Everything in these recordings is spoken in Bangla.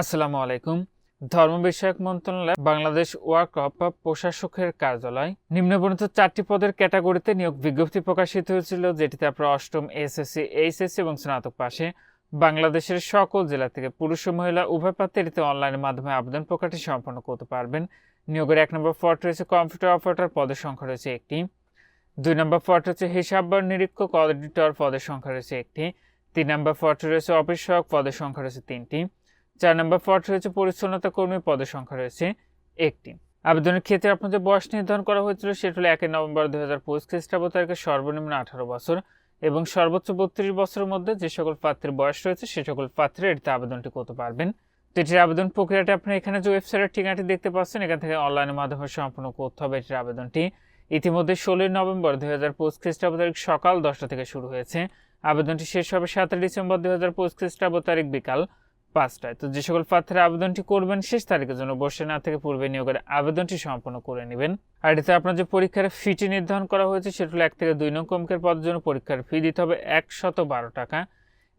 আসসালামু আলাইকুম। ধর্ম বিষয়ক মন্ত্রণালয় বাংলাদেশ ওয়ার্ক অফ প্রশাসকের কার্যালয় নিম্নবর্ণিত চারটি পদের ক্যাটাগরিতে নিয়োগ বিজ্ঞপ্তি প্রকাশিত হয়েছিল, যেটিতে আপনারা অষ্টম এসএসসি, এইচএসসি এবং স্নাতক পাশে। বাংলাদেশের সকল জেলা থেকে পুরুষ ও মহিলা উভয় প্রার্থী এটিতে অনলাইনের মাধ্যমে আবেদন প্রকাশটি সম্পন্ন করতে পারবেন। নিয়োগের এক নম্বর পদ রয়েছে কম্পিউটার অপারেটর পদের সংখ্যা রয়েছে একটি। দুই নম্বর পদ রয়েছে হিসাব বা নিরীক্ষক অডিটর পদের সংখ্যা রয়েছে একটি। তিন নম্বর পদ রয়েছে অফিস সহায়ক পদের সংখ্যা রয়েছে তিনটি। চার নম্বর পদ রয়েছে পরিচ্ছন্নতা কর্মী পদের সংখ্যা রয়েছে একটি। আবেদনের ক্ষেত্রে আপনাদের বয়স নির্ধারণ করা হয়েছিল, সেটা হলো একই নভেম্বর দুই হাজার পঁচিশ খ্রিস্টাব্দ তারিখে সর্বনিম্ন আঠারো বছর এবং সর্বোচ্চ বত্রিশ বছরের মধ্যে যে সকল পাত্রের বয়স রয়েছে সে সকল প্রার্থীরা এটিতে আবেদনটি করতে পারবেন। তো এটির আবেদন প্রক্রিয়াটি আপনি এখানে যে ওয়েবসাইটের ঠিকানাটি দেখতে পাচ্ছেন, এখান থেকে অনলাইনের মাধ্যমে সম্পূর্ণ করতে হবে এটির আবেদনটি। ইতিমধ্যে ষোলোই নভেম্বর দুই হাজার পঁচিশ খ্রিস্টাব্দ তারিখ সকাল দশটা থেকে শুরু হয়েছে। আবেদনটি শেষ হবে সাতই ডিসেম্বর দুই হাজার পঁচিশ খ্রিস্টাব্দ তারিখ বিকাল। পাঁচটায়। তো যে সকল প্রার্থীরা আবেদনটি করবেন, শেষ তারিখের জন্য বসে না থেকে পূর্বে নিয়োগের আবেদনটি সম্পন্ন করে নেবেন। আর এতে আপনার যে পরীক্ষার ফিটি নির্ধারণ করা হয়েছে, সেটা হলো এক থেকে দুই নং কমিকের পদের জন্য পরীক্ষার ফি দিতে হবে একশত বারো টাকা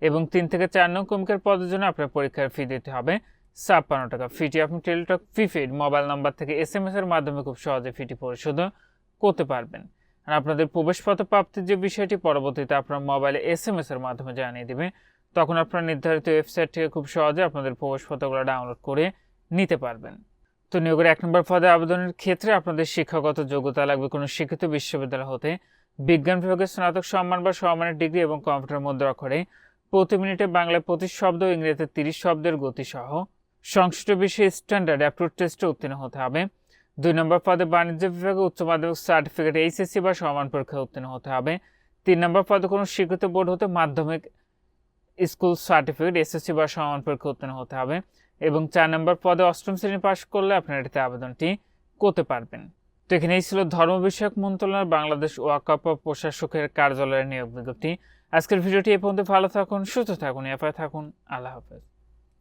এবং তিন থেকে চার নং কমিকের পদের জন্য আপনার পরীক্ষার ফি দিতে হবে ছাপ্পান্ন টাকা। ফিটি আপনি টেলিটক প্রিপেড মোবাইল নাম্বার থেকে এস এম এস এর মাধ্যমে খুব সহজে ফিটি পরিশোধ করতে পারবেন। আর আপনাদের প্রবেশপত্র প্রাপ্তির যে বিষয়টি, পরবর্তীতে আপনার মোবাইলে এস এম এস এর মাধ্যমে জানিয়ে দেবে তখন আপনারা নির্ধারিত ওয়েবসাইট থেকে খুব সহজে আপনাদের প্রবেশপত্রগুলো ডাউনলোড করে নিতে পারবেন। তো নিয়োগের এক নম্বর পদে আবেদনের ক্ষেত্রে আপনাদের শিক্ষাগত যোগ্যতা লাগবে কোনো শিক্ষিত বিশ্ববিদ্যালয় হতে। বিজ্ঞান বিভাগের স্নাতক সম্মান বা সম্মানের ডিগ্রি এবং কম্পিউটার মধ্যে অক্ষরে প্রতি মিনিটে বাংলায় পঁচিশ শব্দ ইংরেজিতে তিরিশ শব্দের গতিসহ। সংশ্লিষ্ট বিষয়ে স্ট্যান্ডার্ড অ্যাপ্রুভ টেস্টে উত্তীর্ণ হতে হবে। দুই নম্বর পদে বাণিজ্য বিভাগে উচ্চ মাধ্যমিক সার্টিফিকেট এইচএসসি বা সমান পরীক্ষায় উত্তীর্ণ হতে হবে। তিন নম্বর পদে কোনো স্বীকৃত বোর্ড হতে মাধ্যমিক স্কুল সার্টিফিকেট, এসএসসি বা সমান পরীক্ষা উত্তীর্ণ হতে হবে এবং চার নম্বর পদে অষ্টম শ্রেণি পাশ করলে আপনার এটিতে আবেদনটি করতে পারবেন। তো এখানেই ছিল ধর্ম বিষয়ক মন্ত্রণালয়, বাংলাদেশ ওয়াকাপ প্রশাসকের কার্যালয়ের নিয়োগ বিজ্ঞপ্তি। আজকের ভিডিওটি এ পর্যন্ত, ভালো থাকুন, সুস্থ থাকুন এফআই থাকুন, আল্লাহ হাফেজ।